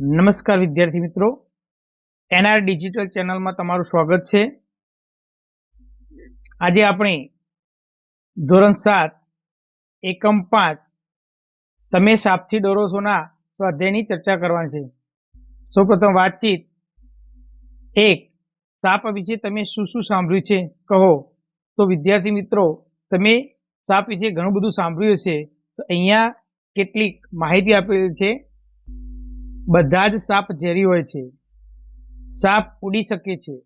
નમસ્કાર વિદ્યાર્થી મિત્રો. એનઆર ડિજિટલ ચેનલમાં તમારું સ્વાગત છે. આજે આપણે ધોરણ સાત, એકમ પાંચ, તમે સાપથી ડરો છોના સ્વાધ્યાયની ચર્ચા કરવાની છે. સૌપ્રથમ વાતચીત. એક, સાપ વિશે તમે શું શું સાંભળ્યું છે? કહો. તો વિદ્યાર્થી મિત્રો, તમે સાપ વિશે ઘણું બધું સાંભળ્યું હશે. તો અહીંયા કેટલીક માહિતી આપેલી છે. બધા જ સાપ ઝેરી હોય છે. સાપ ઉડી શકે છે.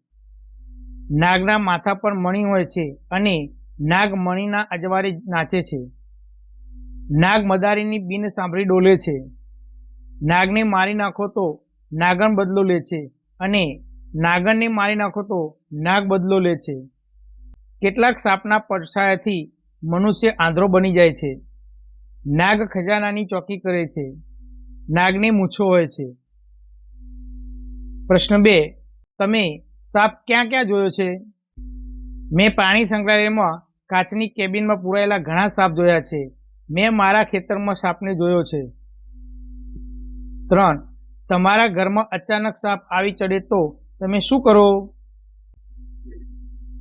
નાગના માથા પર મણી હોય છે અને નાગ મણીના અજવારે નાચે છે. નાગ મદારીની બિન સાંભળી ડોલે છે. નાગને મારી નાખો તો નાગણ બદલો લે છે અને નાગણને મારી નાખો તો નાગ બદલો લે છે. કેટલાક સાપના પડછાયાથી મનુષ્ય આંધળો બની જાય છે. નાગ ખજાનાની ચોકી કરે છે. નાગની મૂછો હોય છે. પ્રશ્ન બે, તમે સાપ ક્યાં ક્યાં જોયો છે? મેં પાણી સંગ્રહાલયમાં કાચની કેબિનમાં પૂરાયેલા ઘણા સાપ જોયા છે. મેં મારા ખેતરમાં સાપને જોયો છે. ત્રણ, તમારા ઘરમાં અચાનક સાપ આવી ચડે તો તમે શું કરો?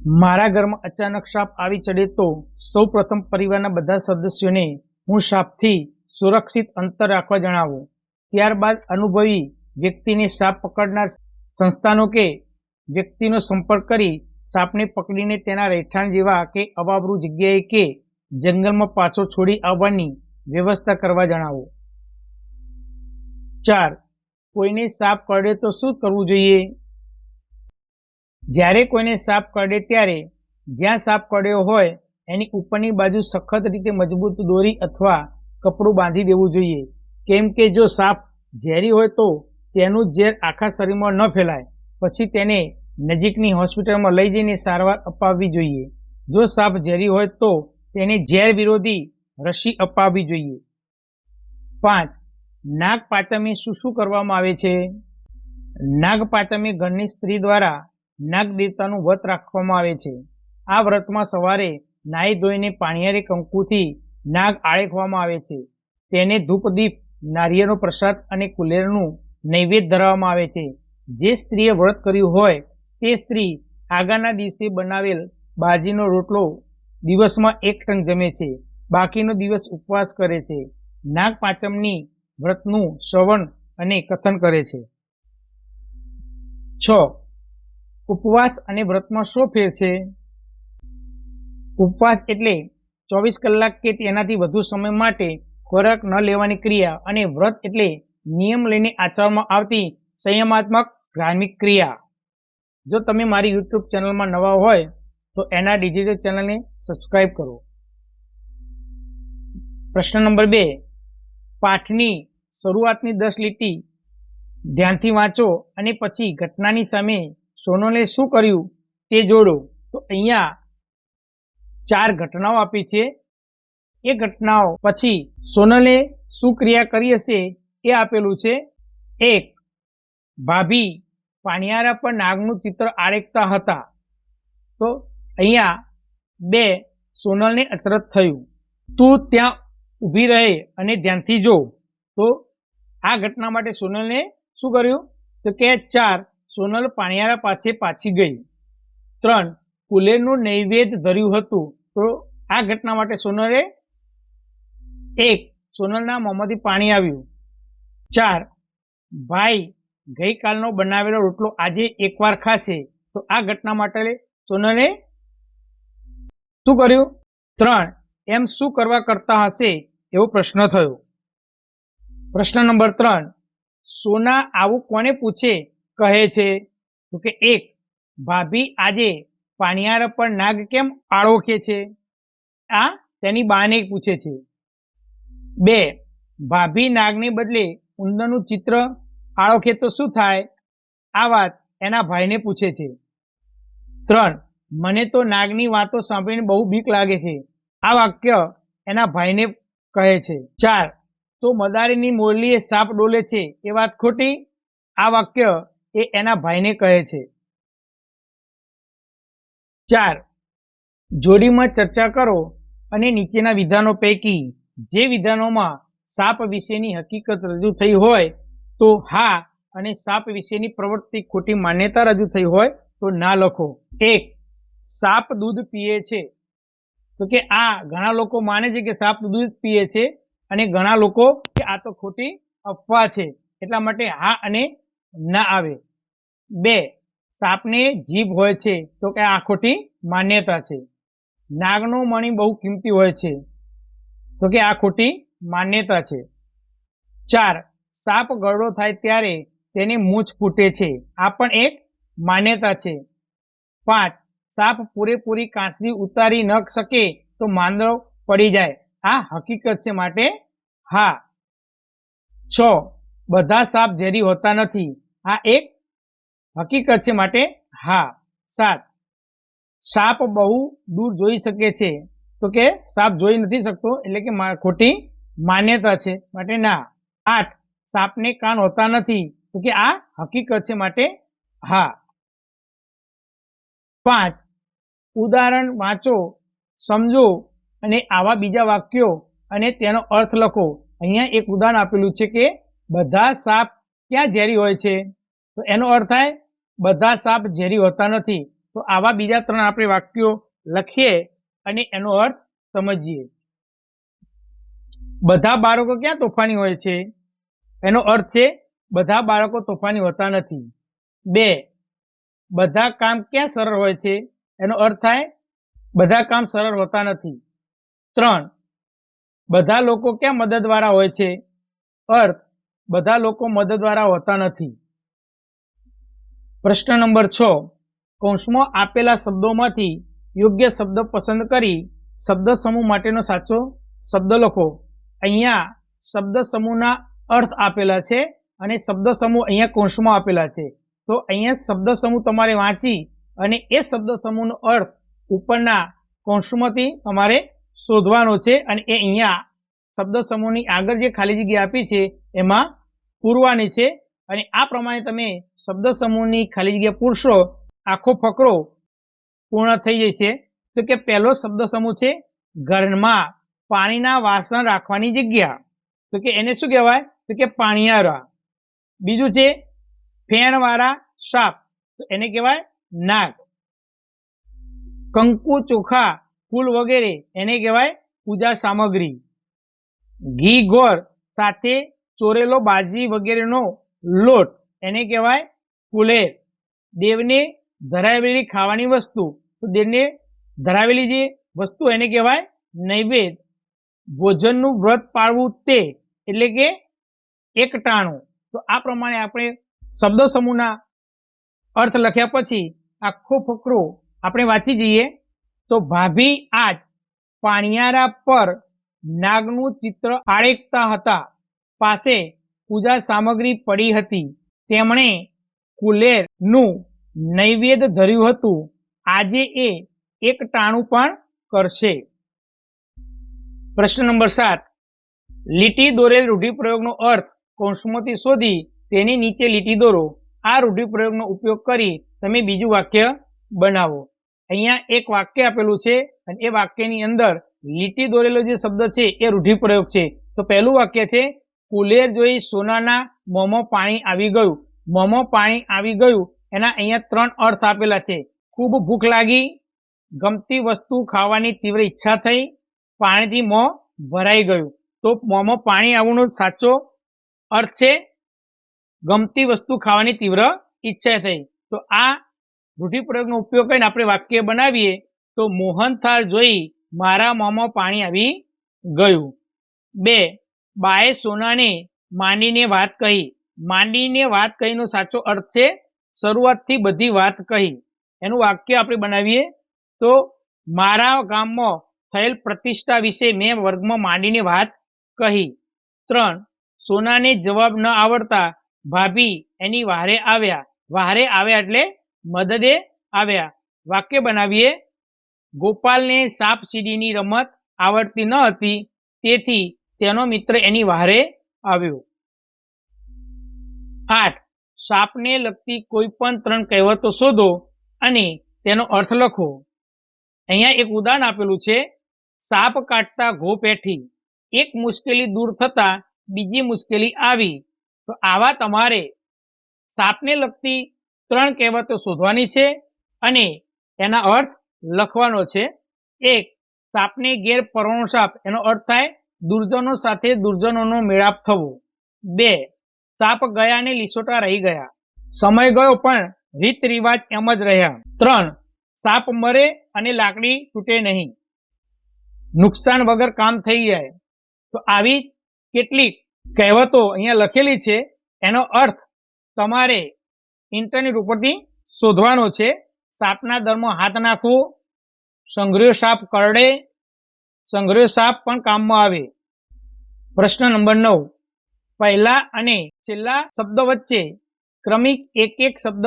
મારા ઘરમાં અચાનક સાપ આવી ચડે તો સૌ પ્રથમ પરિવારના બધા સદસ્યોને હું સાપથી સુરક્ષિત અંતર રાખવા જણાવું. ત્યારબાદ અનુભવી વ્યક્તિને સાપ પકડનાર સંસ્થાનો કે વ્યક્તિનો સંપર્ક કરી સાપને પકડીને તેના રહેઠાણ જેવા કે અવાબરૂ જગ્યાએ કે જંગલમાં પાછો છોડી આવવાની વ્યવસ્થા કરવા જણાવો. ચાર, કોઈને સાપ કરડે તો શું કરવું જોઈએ? જ્યારે કોઈને સાપ કરડે ત્યારે જ્યાં સાપ કરડ્યો હોય, એની ઉપરની બાજુ સખત રીતે મજબૂત દોરી અથવા કપડું બાંધી દેવું જોઈએ. કેમ કે જો સાપ ઝેરી હોય તો તેનું ઝેર આખા શરીરમાં ન ફેલાય. પછી તેને નજીકની હોસ્પિટલમાં લઈ જઈને સારવાર અપાવવી જોઈએ. જો સાપ ઝેરી હોય તો તેને ઝેર વિરોધી રસી અપાવવી જોઈએ. પાંચ નાગ શું શું કરવામાં આવે છે? નાગ પાંચમે ઘરની સ્ત્રી દ્વારા નાગ દેવતાનું વ્રત રાખવામાં આવે છે. આ વ્રતમાં સવારે નાહી ધોઈને પાણીયારે કંકુથી નાગ આળેખવામાં આવે છે. તેને ધૂપદીપ નારિયેળનો પ્રસાદ અને કુલેરનું નૈવેદ્ય ધરાવવામાં આવે છે. જે સ્ત્રીએ વ્રત કર્યું હોય, તે સ્ત્રી આગળના દિવસે બનાવેલ બાજીનો રોટલો દિવસમાં એક ટંક જમે છે. બાકીનો દિવસ ઉપવાસ કરે છે. નાગ પાંચમની વ્રતનું શ્રવણ અને કથન કરે છે. છ. ઉપવાસ અને વ્રતમાં શું ફેર છે? ઉપવાસ એટલે ચોવીસ કલાક કે તેનાથી વધુ સમય માટે ખોરાક ન લેવાની ક્રિયા અને વ્રત એટલે નિયમ લઈને આચરવામાં આવતી સંયમાત્મક ધાર્મિક ક્રિયા. જો તમે મારી યુટ્યુબ ચેનલમાં નવા હોય, તો એના ડિજિટલ ચેનલને સબસ્ક્રાઇબ કરો. પ્રશ્ન નંબર બે. પાઠની શરૂઆતની દસ લીટી ધ્યાનથી વાંચો અને પછી ઘટનાની સામે સોનલે શું કર્યું તે જોડો. તો અહીંયા ચાર ઘટનાઓ આપી છે. એ ઘટનાઓ. પછી સોનલે શું ક્રિયા કરી હશે એ આપેલું છે. એક, ભાભી પાણિયારા પર નાગનું ચિત્ર આરેખતા હતા. તો અહીંયા બે, સોનલને અચરજ થયું. તું ત્યાં ઊભી રહે અને ધ્યાનથી જો. તો આ ઘટના માટે સોનલને શું કર્યું? તો કે ચાર, સોનલ પાણિયારા પાસે પાછી ગઈ. ત્રણ, કુલેરનું નૈવેદ્ય ધર્યું હતું. તો આ ઘટના માટે સોનલે એક, સોનલના મોંમાંથી પાણી આવ્યું. ચાર, ભાઈ ગઈકાલનો બનાવેલો રોટલો આજે એકવાર ખાશે. તો આ ઘટના માટે સોનલે શું કર્યું? ત્રણ, એમ શું કરવા કરતા હશે? એવો પ્રશ્ન થયો. પ્રશ્ન નંબર ત્રણ, સોના આવું કોને પૂછે? કહે છે. તો કે એક, ભાભી આજે પાણિયારા પર નાગ કેમ આળોખે છે? આ તેની બાને પૂછે છે. બે, ભાભી નાગની બદલે ઉંદરનું ચિત્ર. આળોખે તો શું થાય? આ વાત એના ભાઈને પૂછે છે. ત્રણ, મને તો નાગની વાતો સાંભળીને બહુ બીક લાગે છે. આ વાક્ય એના ભાઈને કહે છે. ચાર, તો મદારીની મોરલીએ સાપ ડોલે છે એ વાત ખોટી? આ વાક્ય એ એના ભાઈને કહે છે. ચાર, જોડીમાં ચર્ચા કરો અને નીચેના વિધાનો પૈકી જે વિધાનોમાં સાપ વિશેની હકીકત રજૂ થઈ હોય, તો હા અને સાપ વિશેની પ્રવૃત્તિ ખોટી માન્યતા રજૂ થઈ હોય, તો ના લખો. એક, સાપ દૂધ પીએ છે. તો કે આ ઘણા લોકો માને છે કે સાપ દૂધ પીએ છે અને ઘણા લોકો કે આ તો ખોટી અફવા છે. એટલા માટે હા અને ના આવે. બે, સાપને જીભ હોય છે તો કે આ ખોટી માન્યતા છે. નાગનો મણી બહુ કિંમતી હોય છે. તો કે આ ખોટી માન્યતા છે. ચાર, સાપ ગરડો થાય ત્યારે તેની મૂછ ફૂટે છે. આ પણ એક માન્યતા છે. પાંચ, સાપ પૂરેપૂરી કાંસરી ઉતારી ન શકે તો માંદો પડી જાય. આ હકીકત છે માટે હા. છ, બધા સાપ ઝેરી હોતા નથી. આ એક હકીકત છે માટે હા. સાત, સાપ બહુ દૂર જોઈ શકે છે. તો કે સાપ જોઈ નથી શકતો, એટલે કે ખોટી માન્યતા છે. માટે ના, આઠ, સાપને કાન હોતા નથી. તો કે આ હકીકત છે માટે હા. પાંચ, ઉદાહરણ વાંચો, સમજો અને આવા બીજા વાક્યો અને તેનો અર્થ લખો. અહીંયા એક ઉદાહરણ આપેલું છે કે બધા સાપ ક્યાં ઝેરી હોય છે? તો એનો અર્થ થાય, બધા સાપ ઝેરી હોતા નથી. તો આવા બીજા ત્રણ આપણે વાક્યો લખીએ અને એનો અર્થ સમજીએ. બધા બાળકો ક્યાં તોફાની હોય છે? એનો અર્થ છે, બધા બાળકો તોફાની હોતા નથી. બે, બધા કામ ક્યાં સરળ હોય છે? એનો અર્થ થાય, બધા કામ સરળ હોતા નથી. ત્રણ, બધા લોકો ક્યાં મદદવાળા હોય છે? અર્થ, બધા લોકો મદદવાળા હોતા નથી. પ્રશ્ન નંબર છ, કૌંસમાં આપેલા શબ્દોમાંથી યોગ્ય શબ્દ પસંદ કરી, શબ્દ સમૂહ માટેનો સાચો શબ્દ લખો. અહીંયા શબ્દ સમૂહના અર્થ આપેલા છે અને શબ્દ સમૂહ અહીંયા કૌંસમાં આપેલા છે. તો અહીંયા શબ્દ સમૂહ તમારે વાંચી અને એ શબ્દ સમૂહનો અર્થ ઉપરના કૌંસમાંથી તમારે શોધવાનો છે અને એ અહીંયા શબ્દ સમૂહની આગળ જે ખાલી જગ્યા આપી છે, એમાં પૂરવાની છે. અને આ પ્રમાણે તમે શબ્દ સમૂહની ખાલી જગ્યા પૂરશો, આખો ફકરો પૂર્ણ થઈ જાય છે. તો કે પહેલો શબ્દ સમૂહ છે ઘરમાં પાણીના વાસણ રાખવાની જગ્યા. તો કે એને શું કહેવાય? તો કે પાણીયારા. બીજું છે ફેણવાળા સાપ. તો એને કહેવાય નાગ. કંકુ, ચોખા, ફૂલ વગેરે એને કહેવાય પૂજા સામગ્રી. ઘી, ગોળ સાથે ચોરેલો બાજી વગેરેનો લોટ એને કહેવાય ફુલેર. દેવને ધરાવેલી ખાવાની વસ્તુ, તો તેને ધરાવેલી જે વસ્તુ એને કહેવાય નૈવેદ ભોજનનું વ્રત પાળવું તે, એટલે કે એકટાણું તો આ પ્રમાણે આપણે શબ્દ સમૂહના અર્થ લખ્યા પછી આખો ફકરો આપણે વાંચી જઈએ. તો ભાભી આજ પાણિયારા પર નાગનું ચિત્ર આળેકતા હતા. પાસે પૂજા સામગ્રી પડી હતી. તેમણે કુલેરનું નૈવેદ્ય ધર્યું હતું. આજે એ એક ટાણું પણ કરશે. પ્રશ્ન નંબર સાત. લીટી દોરેલ રૂઢિપ્રયોગનો અર્થ કૌંસમાંથી શોધી તેની નીચે લીટી દોરો. આ રૂઢિપ્રયોગનો ઉપયોગ કરી તમે બીજું વાક્ય બનાવો. અહીંયા એક વાક્ય આપેલું છે અને એ વાક્યની અંદર લીટી દોરેલો જે શબ્દ છે એ રૂઢિપ્રયોગ છે. તો પહેલું વાક્ય છે, કુલેર જોઈ સોનાના મોંમાં પાણી આવી ગયું. મોંમાં પાણી આવી ગયું. એના અહીંયા ત્રણ અર્થ આપેલા છે. ખૂબ ભૂખ લાગી, ગમતી વસ્તુ ખાવાની તીવ્ર ઈચ્છા થઈ, પાણીથી મોં ભરાઈ ગયું. તો મોંમાં પાણી આવવાનો સાચો અર્થ છે, ગમતી વસ્તુ ખાવાની તીવ્ર ઈચ્છા થઈ. તો આ રૂઢિપ્રયોગનો ઉપયોગ કરીને આપણે વાક્ય બનાવીએ, તો મોહનથાળ જોઈ મારા મોંમાં પાણી આવી ગયું. બે, બાએ સોનાને માંડીને વાત કહી. માંડીને વાત કહીનો સાચો અર્થ છે શરૂઆતથી બધી વાત કહી. એનું વાક્ય આપણે બનાવીએ. તો, મારા ગામમાં થયેલ પ્રતિષ્ઠા વિશે મેં વર્ગમાં માંડીને વાત કહી. ત્રણ, સોનાને જવાબ ન આવડતા ભાભી એની વારે આવ્યા. વારે આવ્યા એટલે મદદે આવ્યા. વાક્ય બનાવીએ. ગોપાલને સાપ સીડીની રમત આવડતી ન હતી, તેથી તેનો મિત્ર એની વારે આવ્યો. આઠ સાપને લગતી કોઈ પણ ત્રણ કહેવતો શોધો અને તેનો અર્થ લખો. અહીંયા એક ઉદાહરણ આપેલું છે, સાપ કાટતા ઘો પેઠી એક મુશ્કેલી દૂર થતા બીજી મુશ્કેલી આવી. તો આવા તમારે સાપને લગતી ત્રણ કહેવતો શોધવાની છે અને એના અર્થ લખવાનો છે. એક, સાપને ઘેર પરણો સાપ, એનો અર્થ થાય દુર્જનો સાથે દુર્જનોનો મેળાપ થવો. બે સાપ ગયા ને લીસોટા રહી ગયા. સમય ગયો પણ રીત રિવાજ એમ જ રહ્યા. ત્રણ, સાપ મરે અને લાકડી તૂટે નહીં. નુકસાન વગર કામ થઈ જાય. તો આવી કેટલીક કહેવતો અહીંયા લખેલી છે. એનો અર્થ તમારે ઇન્ટરનેટ ઉપરથી શોધવાનો છે. સાપના દરમાં હાથ નાખવો સંગ્રહ સાપ કરડે. સંગ્રહ સાપ પણ કામમાં આવે. પ્રશ્ન નંબર નવ. પહેલા અને છેલ્લા શબ્દ વચ્ચે ક્રમિક એક એક શબ્દ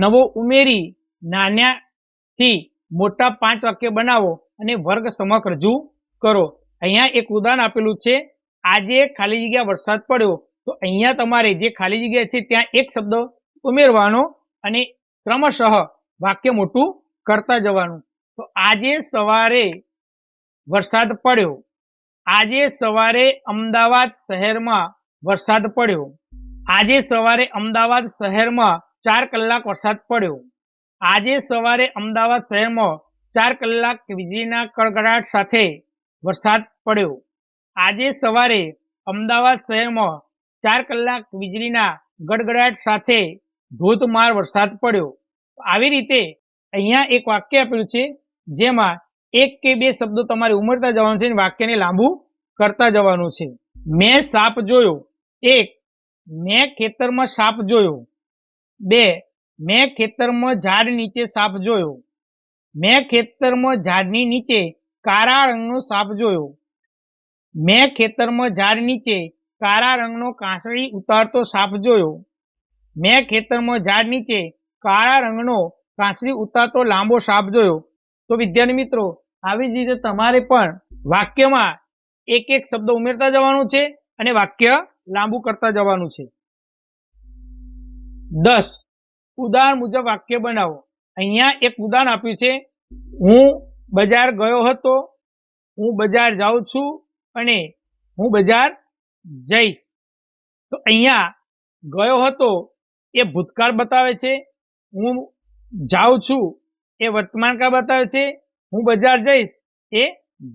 નવો ઉમેરી નાનાથી મોટા પાંચ વાક્ય બનાવો અને વર્ગ સમક્ષ રજૂ કરો. અહીંયા એક ઉદાહરણ આપેલું છે, આજે ખાલી જગ્યા વરસાદ પડ્યો, તો અહીંયા તમારે જે ખાલી જગ્યા છે ત્યાં એક શબ્દ ઉમેરવાનો અને ક્રમશઃ વાક્ય મોટું કરતા જવાનું. તો આજે સવારે વરસાદ પડ્યો, આજે સવારે અમદાવાદ શહેરમાં વરસાદ પડ્યો. આજે સવારે અમદાવાદ શહેરમાં ચાર કલાક વરસાદ પડ્યો. આજે સવારે અમદાવાદ શહેરમાં ચાર કલાક વીજળીના કડકડાટ સાથે વરસાદ પડ્યો. આજે સવારે અમદાવાદ શહેરમાં ચાર કલાક વીજળીના ગડગડાટ સાથે ધોધમાર વરસાદ પડ્યો. આવી રીતે અહીંયા એક વાક્ય આપેલું છે, જેમાં એક કે બે શબ્દો તમારે ઉમરતા જવાનું છે અને વાક્યને લાંબુ કરતા જવાનું છે. મેં સાપ જોયો એક, મેં ખેતરમાં સાપ જોયો. બે, મેં ખેતરમાં ઝાડ નીચે સાપ જોયો. મેં ખેતરમાં ઝાડની નીચે કાળા રંગનો સાપ જોયો. મેં ખેતરમાં ઝાડ નીચે કાળા રંગનો કાંસળી ઉતારતો સાપ જોયો. મેં ખેતરમાં ઝાડ નીચે કાળા રંગનો કાંસળી ઉતારતો લાંબો સાપ જોયો. તો વિદ્યાર્થી મિત્રો, આવી જ રીતે તમારે પણ વાક્યમાં એક એક શબ્દ ઉમેરતા જવાનું છે અને વાક્ય લાંબુ કરતા જવાનું છે. દસ. ઉદાહરણ મુજબ વાક્ય બનાવો. અહીંયા એક ઉદાહરણ આપ્યું છે. હું બજાર ગયો હતો. હું બજાર જાઉં છું અને હું બજાર જઈશ. તો અહીંયા ગયો હતો એ ભૂતકાળ બતાવે છે. હું જાઉં છું એ વર્તમાનકાળ બતાવે છે. હું બજાર જઈશ એ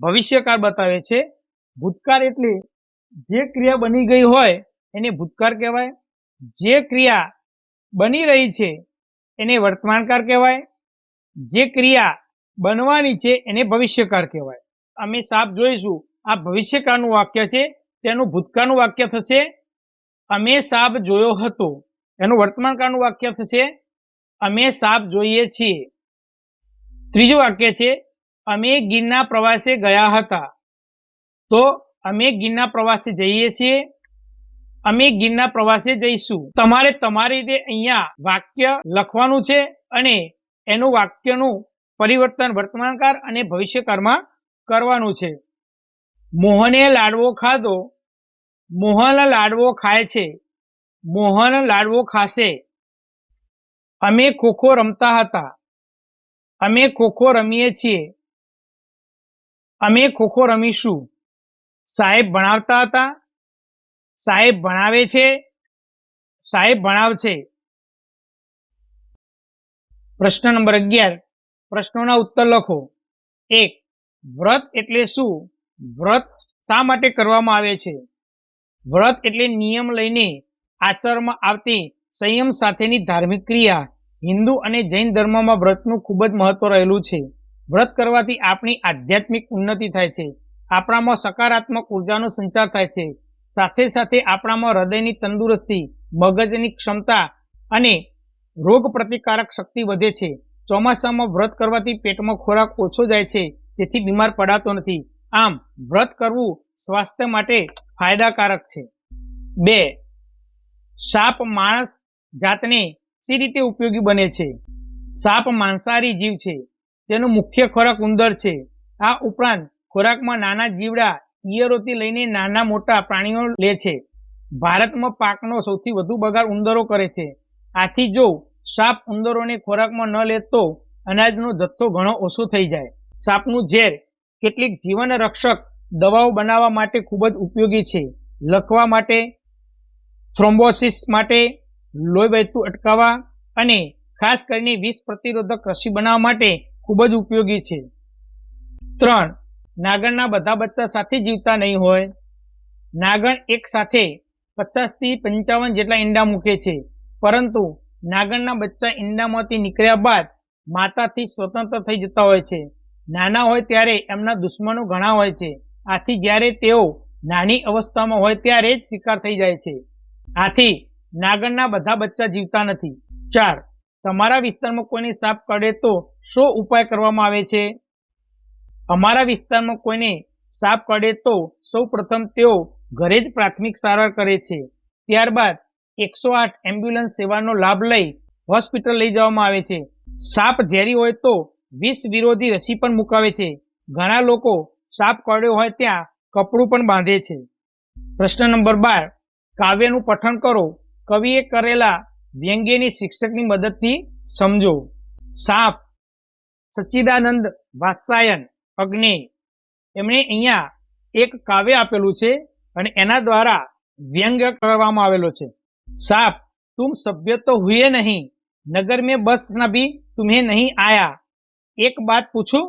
ભવિષ્યકાળ બતાવે છે. ભૂતકાળ એટલે જે ક્રિયા બની ગઈ હોય એને ભૂતકાળ કહેવાય. જે ક્રિયા બની રહી છે એને વર્તમાનકાળ કહેવાય. જે ક્રિયા બનવાની છે એને ભવિષ્યકાળ કહેવાય. અમે સાપ જોઈશું, આ ભવિષ્યકાળનું વાક્ય છે, તેનું ભૂતકાળનું વાક્ય થશે. અમે સાપ જોયો હતો, એનું વર્તમાનકાળનું વાક્ય થશે. અમે સાપ જોઈએ છીએ. ત્રીજું વાક્ય છે, અમે ગીરના પ્રવાસે ગયા હતા. તો અમે ગીરના પ્રવાસે જઈએ છીએ. અમે ગીરના પ્રવાસે જઈશું. તમારે તમારી રીતે અહીંયા વાક્ય લખવાનું છે અને એનું વાક્યનું પરિવર્તન વર્તમાનકાળ અને ભવિષ્યકાળમાં કરવાનું છે. મોહને લાડવો ખાધો. મોહન લાડવો ખાય છે. મોહન લાડવો ખાશે. અમે ખોખો રમતા હતા. અમે ખોખો રમીએ છીએ. અમે ખોખો રમીશું. સાહેબ ભણાવતા હતા? સાહેબ ભણાવે છે? સાહેબ ભણાવશે? પ્રશ્ન નંબર અગિયાર. પ્રશ્નોના ઉત્તર લખો. એક, વ્રત એટલે શું? વ્રત શા માટે કરવામાં આવે છે? વ્રત એટલે નિયમ લઈને આચરવામાં આવતી સંયમ સાથેની ધાર્મિક ક્રિયા. હિન્દુ અને જૈન ધર્મમાં વ્રતનું ખૂબ જ મહત્વ રહેલું છે. વ્રત કરવાથી આપણી આધ્યાત્મિક ઉન્નતિ થાય છે. આપણામાં સકારાત્મક ઉર્જાનો સંચાર થાય છે. સાથે સાથે આપણામાં હૃદયની તંદુરસ્તી, મગજની ક્ષમતા અને રોગ પ્રતિકારક શક્તિ વધે છે. ચોમાસામાં વ્રત કરવાથી પેટમાં ખોરાક ઓછો જાય છે, તેથી બીમાર પડાતો નથી. આમ, વ્રત કરવું સ્વાસ્થ્ય માટે ફાયદાકારક છે. બે, સાપ માણસ જાતને સી રીતે ઉપયોગી બને છે? સાપ માંસાહારી જીવ છે. તેનો મુખ્ય ખોરાક ઉંદર છે. આ ઉપરાંત ખોરાકમાં નાના જીવડા ઈયરોથી લઈને નાના મોટા પ્રાણીઓ લે છે. ભારતમાં પાકનો સૌથી વધુ બગાડ ઉંદરો કરે છે. આથી જો સાપ ઉંદરોને ખોરાકમાં ન લે તો અનાજનો જથ્થો ઘણો ઓછો થઈ જાય. સાપનું ઝેર કેટલીક જીવન રક્ષક દવાઓ બનાવવા માટે ખૂબ જ ઉપયોગી છે. લખવા માટે, થ્રોમ્બોસિસ માટે, લોહી વહેતું અટકાવવા અને ખાસ કરીને વિષ પ્રતિરોધક રસી બનાવવા માટે ખૂબ જ ઉપયોગી છે. ત્રણ નાગણના બધા બચ્ચા સાથે જીવતા નહીં હોય. નાગણ એક સાથે પચાસથી પંચાવન જેટલા ઈંડા મૂકે છે. પરંતુ નાગણના બચ્ચા ઈંડામાંથી નીકળ્યા બાદ માતાથી સ્વતંત્ર થઈ જતા હોય છે. નાના હોય ત્યારે એમના દુશ્મનો ઘણા હોય છે. આથી જ્યારે તેઓ નાની અવસ્થામાં હોય ત્યારે જ શિકાર થઈ જાય છે. આથી નાગણના બધા બચ્ચા જીવતા નથી. ચાર. તમારા વિસ્તારમાં કોઈને સાપ કરડે તો શો ઉપાય કરવામાં આવે છે? અમારા વિસ્તારમાં કોઈને સાપ કરડે તો સૌ પ્રથમ તેઓ ઘરે જ પ્રાથમિક સારવાર કરે છે. ત્યારબાદ એકસો આઠ એમ્બ્યુલન્સ સેવાનો લાભ લઈ હોસ્પિટલ લઈ જવામાં આવે છે. સાપ ઝેરી હોય તો વિષ વિરોધી રસી પણ મુકાવે છે. ઘણા લોકો સાપ કરડ્યો હોય ત્યાં કપડું પણ બાંધે છે. પ્રશ્ન નંબર બાર, કાવ્યનું પઠન કરો. કવિએ કરેલા વ્યંગ્યની શિક્ષકની મદદથી સમજો. સાપ સચ્ચિદાનંદ વાત્સાયન અગ્નિ એમણે અહીંયા એક કાવ્ય આપેલું છે અને એના દ્વારા વ્યંગ કરવામાં આવેલો છે સાપ तुम सभ्य तो हुए नहीं नगर में बस न भी तुम्हें नहीं आया एक बात पूछूं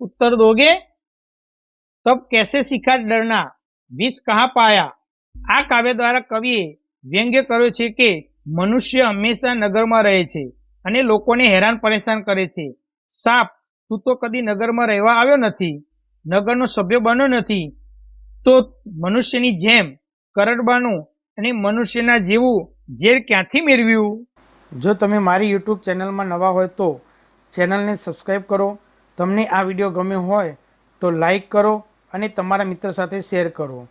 उत्तर दोगे तब कैसे सीखा डरना विष कहाँ पाया આ કાવ્ય દ્વારા કવિએ વ્યંગ્ય કર્યો છે કે મનુષ્ય હંમેશા નગરમાં રહે છે અને લોકોને હેરાન પરેશાન કરે છે સાપ તું તો કદી નગરમાં રહેવા આવ્યો નથી, નગરનો સભ્ય બન્યો નથી. તો મનુષ્યની જેમ કરડબાનું અને મનુષ્યના જેવું ઝેર ક્યાંથી મેળવ્યું? જો તમે મારી યુટ્યુબ ચેનલમાં નવા હોય તો ચેનલને સબસ્ક્રાઈબ કરો. તમને આ વીડિયો ગમ્યો હોય તો લાઈક કરો અને તમારા મિત્ર સાથે શેર કરો.